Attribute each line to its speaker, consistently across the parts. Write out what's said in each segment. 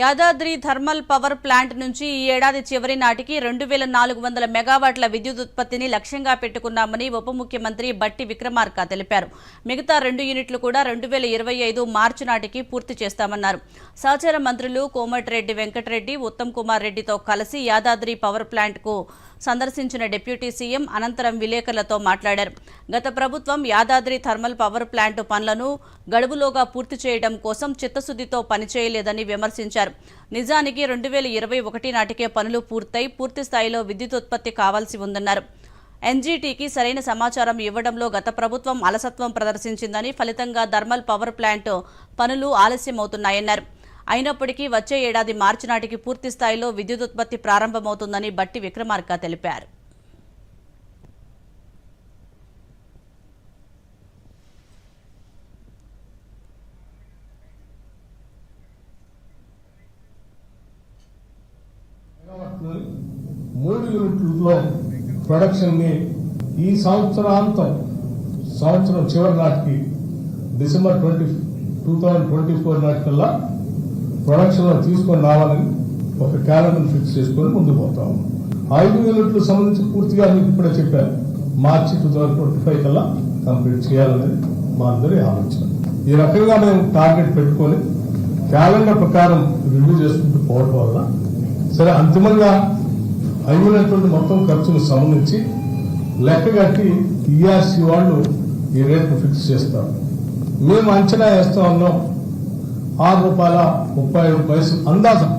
Speaker 1: Yadadri thermal power plant నుంచి ఈ ఏడాది చివరి నాటికి రెండు వేల నాలుగు వందల మెగావాట్ల విద్యుత్ ఉత్పత్తిని లక్ష్యంగా పెట్టుకున్నామని ఉప ముఖ్యమంత్రి బట్టి విక్రమార్క తెలిపారు. మిగతా రెండు యూనిట్లు కూడా రెండు వేల ఇరవై ఐదు మార్చి నాటికి పూర్తి చేస్తామన్నారు. సహచర మంత్రులు కోమటిరెడ్డి వెంకటరెడ్డి ఉత్తమ్ కుమార్ రెడ్డితో కలిసి యాదాద్రి పవర్ ప్లాంట్కు సందర్శించిన డిప్యూటీ సీఎం అనంతరం విలేకరులతో మాట్లాడారు. గత ప్రభుత్వం యాదాద్రి థర్మల్ పవర్ ప్లాంట్ పనులను గడువులోగా పూర్తి చేయడం కోసం చిత్తశుద్దితో పనిచేయలేదని విమర్శించారు. నిజానికి రెండు వేల ఇరవై ఒకటి నాటికే పనులు పూర్తయి పూర్తి స్థాయిలో విద్యుత్ ఉత్పత్తి కావాల్సి ఉందన్నారు. ఎన్జీటీకి సరైన సమాచారం ఇవ్వడంలో గత ప్రభుత్వం అలసత్వం ప్రదర్శించిందని ఫలితంగా థర్మల్ పవర్ ప్లాంట్ పనులు ఆలస్యమవుతున్నాయన్నారు. అయినప్పటికీ వచ్చే ఏడాది మార్చి నాటికి పూర్తి స్థాయిలో విద్యుత్ ఉత్పత్తి ప్రారంభమవుతుందని బట్టి విక్రమార్క తెలిపారు.
Speaker 2: మూడు యూనిట్లలో ప్రొడక్షన్ని ఈ సంవత్సరాంతం సంవత్సరం చివరి నాటికి December twenty two thousand twenty four నాటికల్లా ప్రొడక్షన్లో తీసుకొని రావాలని ఒక క్యాలెండర్ ఫిక్స్ చేసుకొని ముందుకు పోతాము ఐదు యూనిట్లు సంబంధించి పూర్తిగా మీకు ఇప్పుడే చెప్పాను. March two thousand twenty five కల్లా కంప్లీట్ చేయాలనేది మా అందరి ఆలోచన. ఈ రకంగా మేము టార్గెట్ పెట్టుకొని క్యాలెండర్ ప్రకారం రివ్యూ చేసుకుంటూ పోవడం వల్ల సరే అంతిమంగా అయినటువంటి మొత్తం ఖర్చును సంబంధించి లెక్క కట్టి ఈఆర్సీ వాళ్ళు ఈ రేట్ను ఫిక్స్ చేస్తారు. మేము అంచనా వేస్తా ఉన్నాం ఆరు రూపాయల ముప్పై ఐదు పైసలు అందాజం.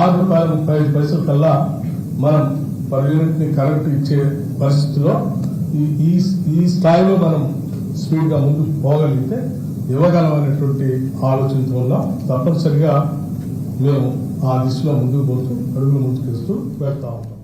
Speaker 2: ఆరు రూపాయల ముప్పై ఐదు పైసల కల్లా మనం పర్ యూనిట్ని కరెక్ట్ ఇచ్చే పరిస్థితిలో ఈ ఈ స్థాయిలో మనం స్పీడ్గా ముందుకు పోగలిగితే ఇవ్వగలం అనేటువంటి ఆలోచనతో ఉన్నాం. తప్పనిసరిగా మేము ఆ దిశలో ముందుకు పోతూ అడుగులు ముందుకు వేస్తూ వెళ్తా ఉంటాం.